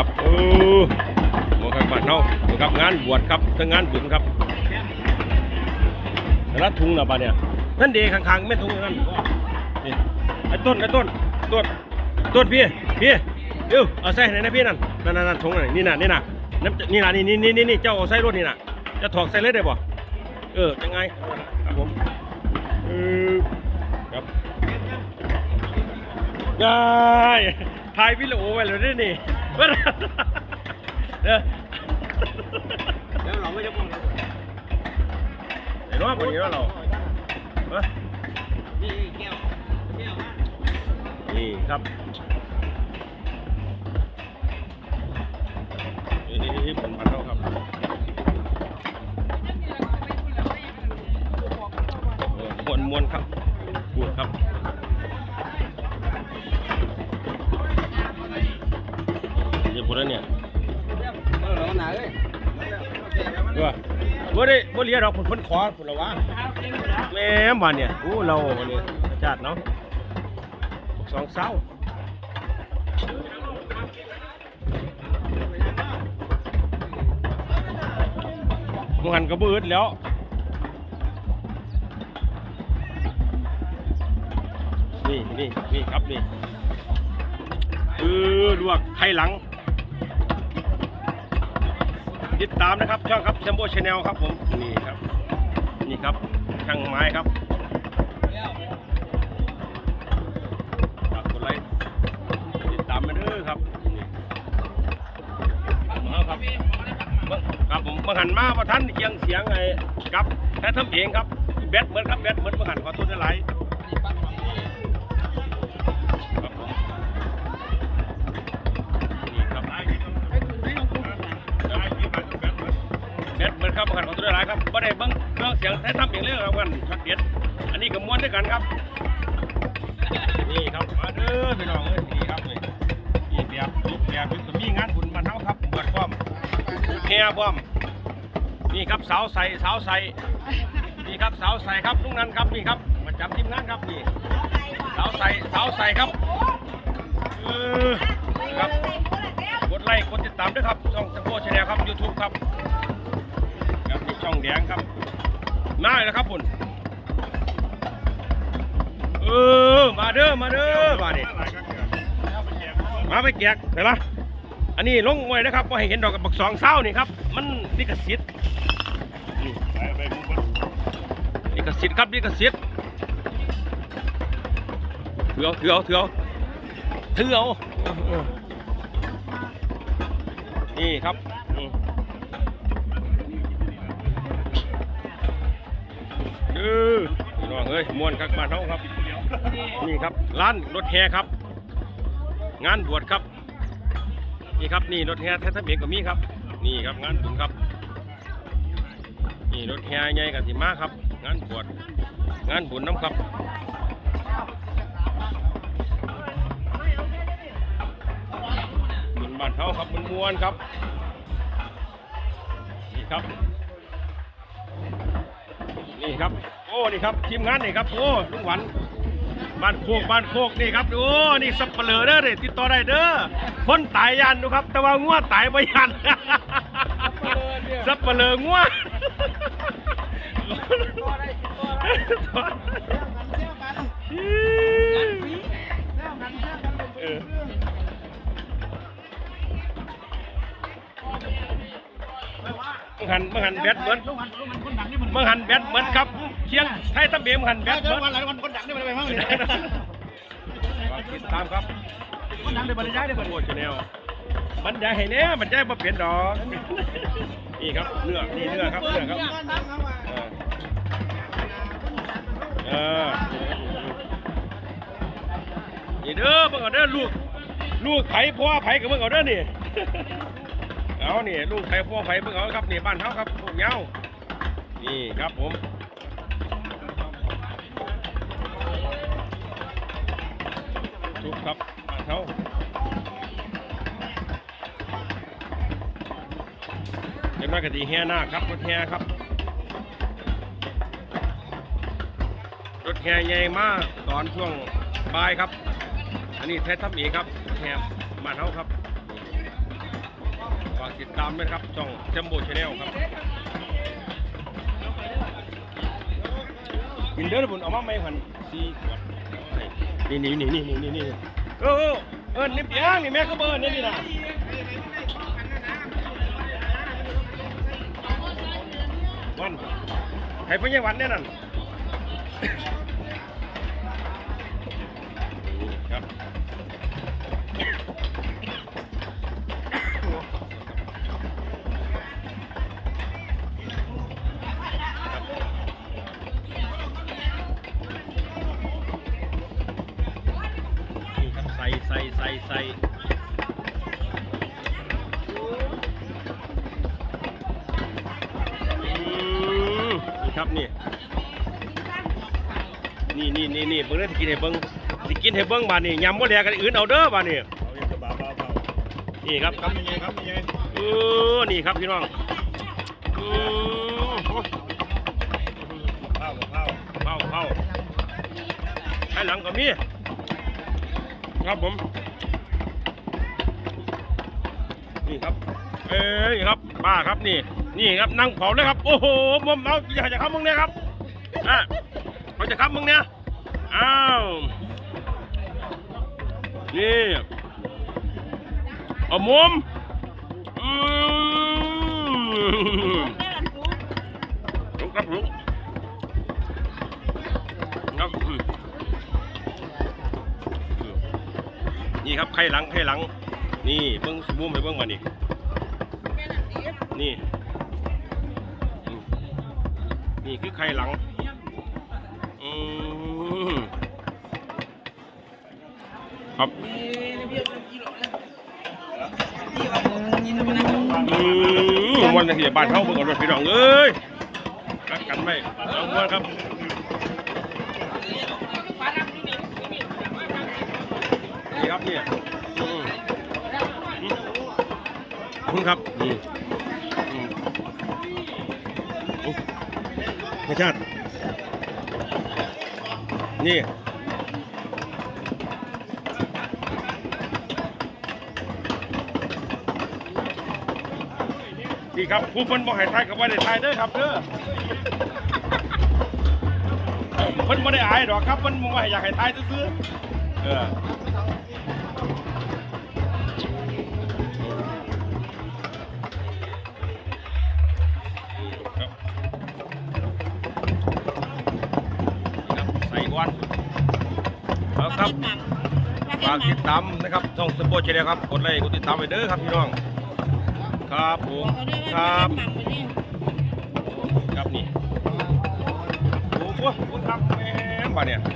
ครับเออหมอครับบ้านเฮาครับงานบวชครับทั้งงานบุญครับรัดทุงนะบ้านเนี่ยนั่นเดข้างๆแม่ทุงนั่นนี่ไอ้ต้นไอ้ต้นต้นต้นพี่พี่เดี๋ยวเอาใส่ไหนนะพี่นั่นนั่นนั่นถุงนั่นนี่น่ะนี่น่ะน้ำนี่น่ะนี่นี่นี่นี่นี่เจ้าเอาใส่รถนี่น่ะจะถอกใส่เลยได้บ่เออยังไงครับผมเออครับได้ถ่ายวิดีโอไว้เลยด้วยนี่ เด้อเดี๋ยวเราไม่จะพูดเลยเห็นว่าคนนี้ว่าเราเอ้อนี่แก้วแก้วมานี่ครับนี่นี่นี่เป็นพันเท่าครับมวนมวนครับ จะพูดแล้วเนี่ยเออเราหนาเลยเออบ่ได้บ่เลียดอกเพิ่นเพิ่นขอพุ่นละวะแม่มบ้านเนี่ยโอ้เราวันนี้อาจารย์เนาะสองเศร้ามึงหันกระเบิดแล้วนี่นี่นี่ครับนี่เออลวกไข่หลัง ติดตามนะครับช่องครับ Jumbo Channel ครับผมนี่ครับ นี่ครับช่างไม้ครับฝากกดไลค์ติดตามมาเด้อครับนี่เอาครับครับผมบังหันมาประทันเคียงเสียงไอ้กับแท้ทำเองครับแบตเหมือนครับแบตเหมือนบังหันขอโทษหลายๆ ตเหมือนครับกันของตัวหลายครับบ่ได้เบิ่งเครื่องเสียงแท้ทำเองเลยครับกันช็อตเด็ดอันนี้ก็ม้วนด้วยกันครับนี่ครับมาเด้อพี่น้องเอ้ยนี่ครับนี่นี่แบบรูปแบบก็มีงานบุญบ้านเฮาครับบวชพร้อมลูกแห่พร้อมนี่ครับสาวใส่สาวใส่นี่ครับสาวใส่ครับลุงนั้นครับนี่ครับประจำทีมงานครับนี่สาวใส่สาวใส่ครับเออครับกดไลค์กดติดตามด้วยครับช่องตะโกชาแนลครับ YouTube ครับครับนี่ ช่องแดงครับมาเลยนะครับคุณเออมาเด้อมาเด้อมาดิมาไปแจกเห็นปะอันนี้ลงไว้นะครับพอให้เห็นดอกกับบักสองเศร้านี่ครับ มันลิขสิทธิ์นี่ลิขสิทธิ์ครับลิขสิทธิ์ถือเอาถือเอาถือเอาถือเอาเออนี่ครับ เอ้ยมวนคักบ้านเฮาครับ นี่ครับร้านรถแห่ครับ งานบวชครับ นี่ครับนี่รถแห่แท้ทะเบียนก็มีครับ นี่ครับงานบุญครับ นี่รถแห่ใหญ่กันสิมาครับ งานบวชงานบุญน้ำครับบุญบ้านเขาครับบุญมวนครับ นี่ครับ ครับโอ้นี่ครับทีมงานนี่ครับโอ้ลุงหวันบ้านโคกบ้านโคกนี่ครับโอ้นี่สับเปลือเด้อเด้ติดต่อได้เด้อคนตายยันดูครับ แต่ว่างัวตายไม่ยันสับเปลืองัวเออ มังหันมังหันแบตเหมือนมังหันแบตเหมือนครับเชียงไทยตะเบียมหันแบตเหมือนวันหลายวันคนดังได้ไปบ้างเลยฝากติดตามครับคนดังได้บรรยายได้บรรโอ้ยายชาแนลบรรยายให้แน่บรรยายมาเปลี่ยนดอกนี่ครับเนื้อนี่เนื้อครับเนื้อครับเออเออนี่เด้อเบิ่งเอาเด้อลูกลูกไผพ่อไผกับเบิ่งเอาเด้อนี่ เอานี่ลูกไผพ่อไผเบิ่งเอาครับนี่บ้านเฮาครับพวกเงานี่ครับผมทุกครับบ้านเขาเดี๋ยวมากระดีแห่หน้าครับรถแห่ครับรถแห่ใหญ่มากตอนช่วงบ่ายครับ อันนี้แท้ทับหมีครับรถแห่บ้านเขาครับ ติดตามด้วยนะครับช่องแจมโบชาแนลครับกินเด้อบุญเอามาไม่พันสี่ขวดนี่นี่นี่นี่นี่นี่เออเออเออนี่เปียงนี่แม่ก็เบอร์นี่นี่นะวันให้พญาวันแน่นั่น ส่ใส่ใส่ใส่นี่ครับนี่นี่นี่นี่นี่เบิ้งเด้สกินให้เบิ้งสิกินให้เบิ้งบาดนี่ยำบ่แลกันอื่นเอาเด้อบาดนี่นี่ครับครับยังไงครับยังไงเออนี่ครับพี่น้องอืมโอ้ข้าวข้าเข้าเข้าให้หลังก็มี ครับผม นี่ครับ เอ้ยครับป้าครับนี่ นี่ครับนั่งเผาเลยครับ โอ้โหผมเอาอยากจะครับมึงเนี่ยครับอะเขาจะครับมึงเนี่ยอ้าวนี่เอามุมอืมลุกครับลุก นี่ครับไข่หลังไข่หลัง นี่เบิ้งมุมไปเบิ้งมานี่นี่ นี่คือไข่หลังอืมครับอืมวันนี้บ้านเขาเบิ่งก่อนว่าพี่น้องเอ้ยรักกันไหมเอามาครับ คุณครับอืมอืมอืมรสชาตินี่นี่ครับผู้เพิ่นบ่ให้ทายกับว่าได้ทายเด้อครับเด้อเพิ่นบ่ได้อายดอกครับเพิ่นบ่ให้อยากให้ทายซื่อๆเออ ครับฝากติดตามนะครับช่องสปอร์ตชแนลครับกดไลค์กดติดตามไปเด้อครับพี่น้อง ครับผมครับครับนี่โอ้โหครับแม่นบ่เนี่ย